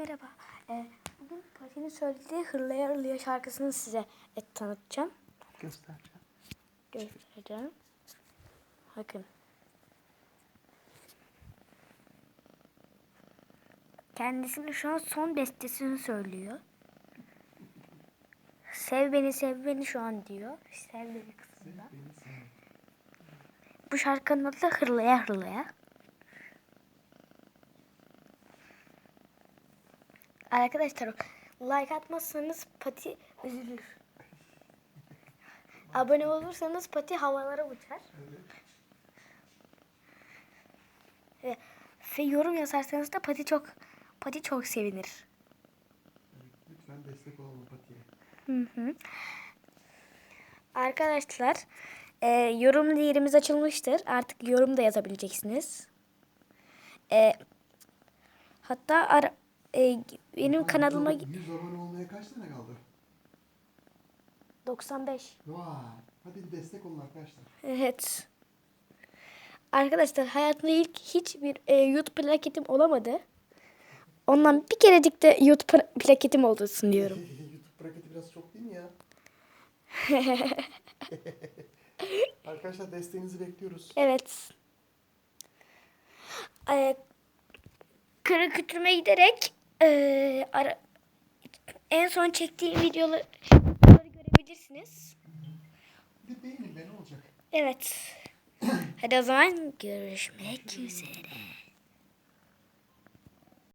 Merhaba. Ee, bugün Pati'nin söylediği Hırlaya Hırlaya şarkısını size e, tanıtacağım. Göstereceğim. Göstereceğim. Bakın. Kendisinin şu an son bestesini söylüyor. Sev beni sev beni şu an diyor. Sev beni kısmında. Bu şarkının adı Hırlaya Hırlaya. Arkadaşlar like atmazsanız Pati üzülür. Abone olursanız Pati havalara uçar. Ve, ve yorum yazarsanız da Pati çok Pati çok sevinir. Lütfen destek olalım Pati'ye. Hı hı. Arkadaşlar e, yorum yerimiz açılmıştır. Artık yorum da yazabileceksiniz. E, hatta ara, e, benim kanalıma 100 abone olmaya kaç tane kaldı? 95. Vay. Hadi destek olun arkadaşlar. Evet. Arkadaşlar hayatımda ilk hiçbir e, YouTube plaketim olamadı. Ondan bir kerecik de YouTube pla- plaketim olsun diyorum. YouTube braketi biraz çok değil mi ya? arkadaşlar desteğinizi bekliyoruz. Evet. E, kırı kütürme giderek ara, en son çektiğim videoları görebilirsiniz. Bir de beğenin be ne olacak? Evet. Hadi o zaman görüşmek üzere.